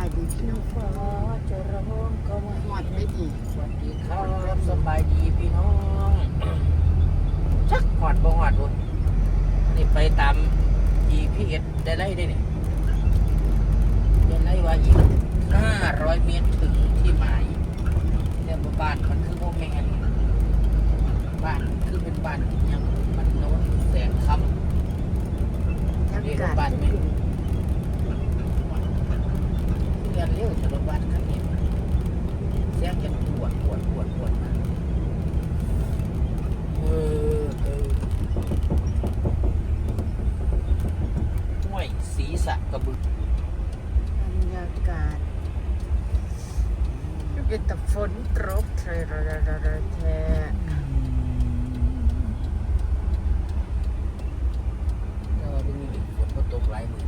ายดีพี่น้องฟ้าจะร้องก็มาหอดไม่ดีสวัสดีครับสบายดีพี่น้องชักหอดบ่หอดบุญนี่ไปตาม GPS ได้ไรได้เนี่ยได้ไรว่าอีก500 เมตรถึงที่หมายแต่ว่าบ้านมันคือโมแมนบ้านคือเป็นบ้านอิหยังมันโน้นแสงคำ ทั้ง เรียก กา ว่าร บ้านไม่รู้เรียนเร็วแต่ว่าบ้านคันนี้เสียงจะปวดปวดปวดปวดมาเออเออห้วยศีรษะกระบึก บรรยากาศเป็นแต่ฝนต กเทระระระระแท้เออดูนี่ฝนก็ตกหลายมือ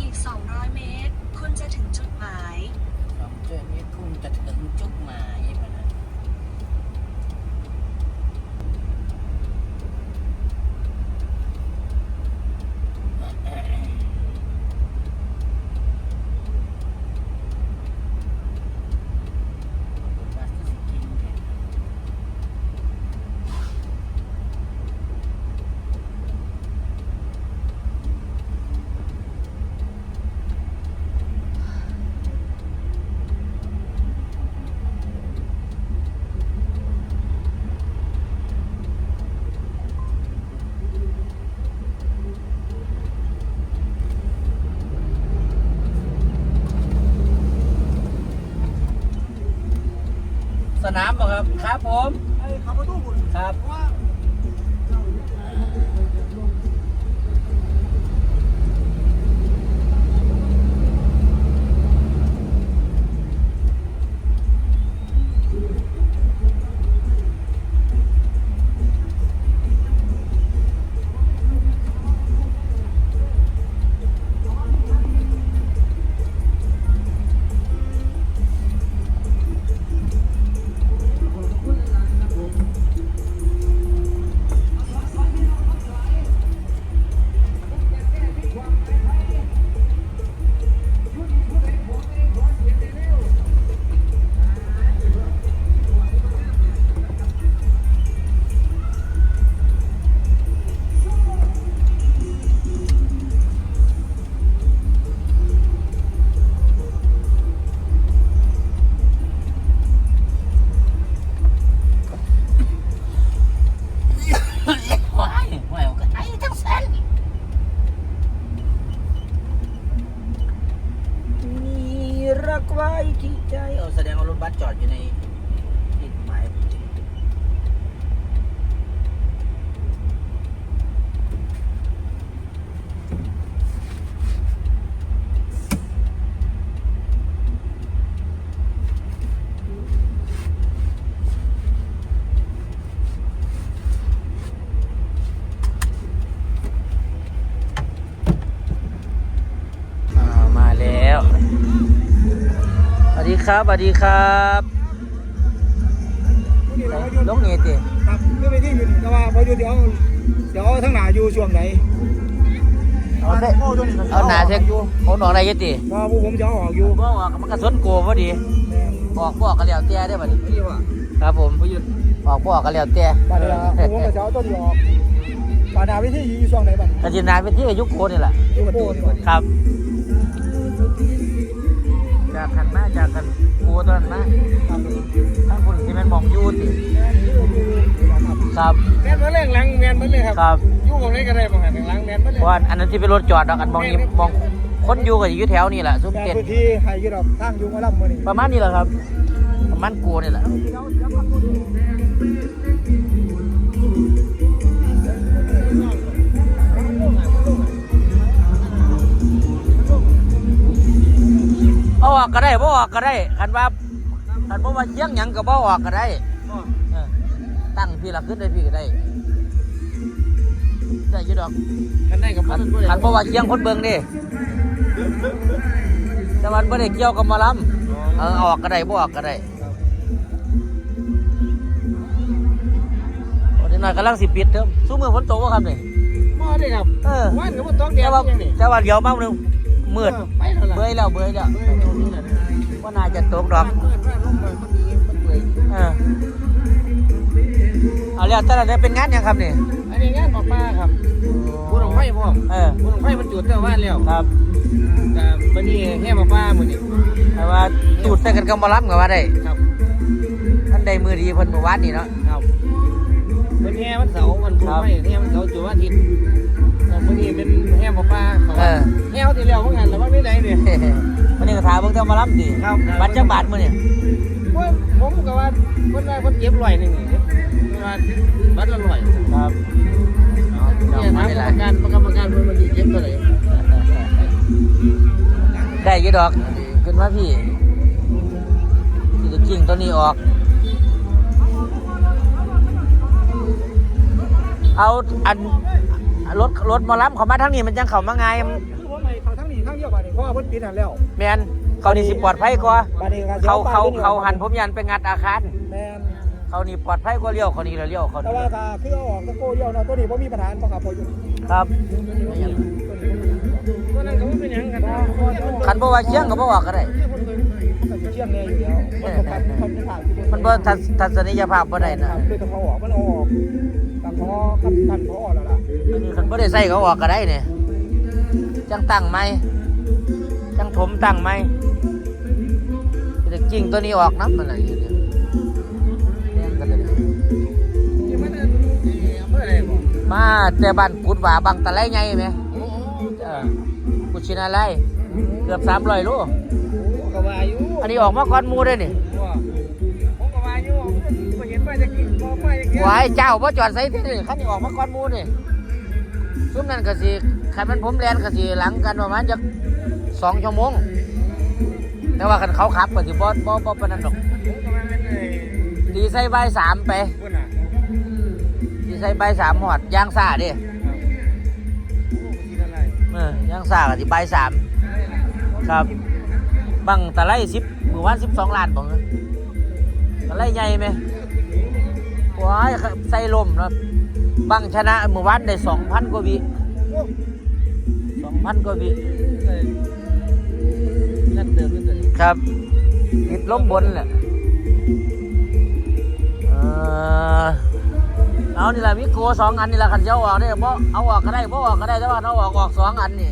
อีก 200 เมตร คุณจะถึงจุดหมาย สองเดือนนี้คุณจะถึงจุดหมายพะนะ สนามบ่ครับ ครับผม ไอ้ขับรถตู้บุญครับว่าว้ ถบัสจอดอยู่ในที่หมายอ่ามาแล้วสวัส ดีครับสวัสดีครับนี่เราก็อยู่ลงนี่ติครับเรื่องไปที่อยู่นี่แต่ว่าพออยู่เดี๋ยวเดี๋ยวทั้งหนาอยู่ช่วงไหนเอาเถอะโอ้ตัวนี้ก็เอาหนาเทคโอ้หนองอะไรอยี่ติว่าผู้ผมจะเอาออกอยู่บ่ออกมันกระสนโกพอดีแม่นออกบ่ออกก็แล้วแต่ได้อบัดนี้นี่ว่าครับผมออกบ่ออกก็แล้วแต่บาดเดียวผู้ผมก็จะเอาตัวนี้ออกบาดหนาวิธีอยู่ช่วงไหนบัดกระจินนานเป็นที่อายุโคนี่แหละอยู่กับตัวนี่บัดครับ จากกันมาจากกันโคตอนนั้นมาครับทั้งคนที่แมันมองอยูติแม่นอยู่อยู่ครับครับแม่นมาเร่งหลังแม่นมาเลยครับครับอยู่ตรงนี้ก็ได้บางแห่งหลังแม่นมาเลยเพราะว่าอันนั้นที่เป็นรถจอดดอกอันมองนี้มองคนอยู่ก็อยู่แถวนี่แหละซุ้มแม่นเต็นพื้นที่ให้อยู่ดอกทางอยู่มาล่ำมื้อนี้ประมาณนี้แหละครับประมาณกูนี่แหละ เอาออกก็ได้บ่ออกก็ได้คันว่าคันบ่ว่าเชียงหยังก็บ่ออกก็ได้เออตั้งพี่ละขึ้นได้พี่ก็ได้ได้อยี่ดอกกันได้กับคันคันบ่ว่าเชียงคนเบิ่งเดิแต่มันบ่ได้เกี่ยวกับหมาลำเออเอาออกก็ได้บ่ออกก็ได้โอ้ได้กหน่อยกำลังสิปิดเด้อสู้มือฝนตกบ่ครับนี่บ่ได้ครับเออวันก็บ่ตกแดแต่ดว่ายังนี่แต่ว่าเดี๋ยวบ้างนึง มืดไปแล้วล่ะเบื่อแล้วเบื่อแล้วเบื่อตรงนี้แหละนะว่าน่าจะตกดอกเบื่อว่าลมมันมันดีมันเบื่อเออเอาแล้วแต่ละเนี่ยเป็นงานหยังครับนี่อันนี้งานบอกป้าครับบุญของไฟพร้อมเออบุญของไฟมันจุดเจ้าบ้านแล้วครับแต่วันนี้แห่บอกป้ามื้อนี้แต่ว่าตูดใส่กันกับบ่รับก็ว่าได้ครับท่านใดมือดีเพิ่นเมื่อวานนี่เนาะครับวันแห่วันเสาร์วันพุธครับไม่แห่วันเสาร์จุดวันอาทิตย์แต่วันนี้เป็น เนี่ยวันนี้ก็ถามเบิ่งแต่มารับดิครับ บัตรจักบาทมื้อนี่ว่าผมก็ว่าคนว่าคนเก็บลอยหนึ่งนี่ว่าบัตรละลอยครับเนี่ยถามกรรมการกรรมการมันดีเก็บตัวไหนได้อยี่ดอกขึ้นมาพี่ที่จะกิ่งตัวนี้ออก เอาอันรถรถหมอลำเขามาทางนี้มันจังเขามาไง คือว่าไม่เขาทั้งนี้ทั้งเดียวกันนี่เพราะว่าเพิ่นปิดหันแล้วแมนเขานี่สิปลอดภัยกว่าบัดนี้ก็เขาสียเขาไปเขาหันผมยันไปงัดอาคารแม่นเขานี่ปลอดภัยกว่าเลี้ยวเขานี่เลี้ยวเขาแต่นี่ว่าก็คือเอาออกตะโกเดียวนะตัวนี้บ่มีปัญหาบ่ครับพออยู่ครับตัวนั้นก็บ่เป็นหยังกันนะคันบ่ว่าเชียงก็บ่ออกก็ได้ มันก็เชี่ยงแน่อยู่แล้วมันก็การทำในทางที่มันบ่ทัศทัศนียภาพบ่ได้นะด้วยกับเขาออกมันเอาออกกับพอกับกันพอแล้วล่ะอันนี้คันบ่ได้ใส่เขาออกก็ได้เนี่ยจังตั้งไหมจัง ถมตั้งไหมจะกิ่งตัวนี้ออกน้ำมันอะไรอยู่เนี่ยแย่งกันเลยนี่มันอำเภออะไรบ่มาแต่บ้านกุดหว่าบางตะไลไงไหมโอ้โหเออกุชินาไลเกือบสามร้อยโลก็ว่าอยู่อันนี้ออกมาก่อนหมูได้นี่ว่าผมก็ว่าอยู่บ่เห็นป้ายจะกินบ่ป้ายจะกินวายเจ้าพ่จอดใส่ที่นี่คันนี้ออกมาก่อนหมูนี่ซุ้มนั่นก็สิคันมันผมแลนก็สิหลังกันประมาณจะ สองชั่วโมง แต่ว่าคันเขาขับก็สิบ่บ่บ่ปานนั้นดอกผมก็ว่ามันเอ้ยดีใส่ใบายสามไปพุ่นน่ะดีใส่ใบายสามหอดยางซ่าดิครับโอ้กินอะไรเออย่างซ่าก็สิใบายสามครับ บังตะไลสิบมือวันสิบสองล้านบอกเลยตะไลใหญ่ไหมว้ายใส่ลมเนาะบังชนะมือวันได้สองพันกว่าวิโอ้สองพันกว่าวิ นั่นเติมนั่นเติมครับติดลมบนแหละเออเอานี่แหละมิโกสองอันนี่แหละคันเจ้าออกได้บ่เอาออกก็ได้บ่ออกก็ได้แต่ว่าเอาออกออกสองอันนี่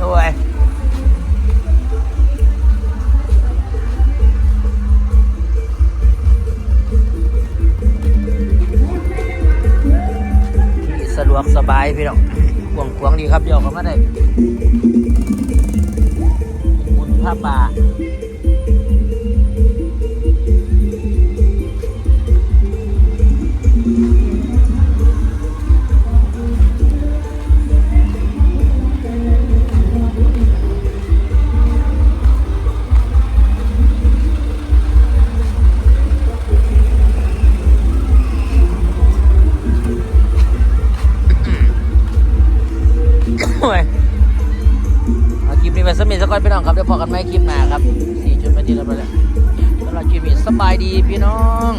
โอ้ย บายพี่น้องกวงกวงดีครับเดี๋ยวเข้ามาได้บุนผ้าป่า พี่น้องครับเดี๋ยวพอกันไหมคลิปหน้าครับสี่จุดนาทีแล้วไปแล้วสำหรับคลิปนี้สบายดีพี่น้อง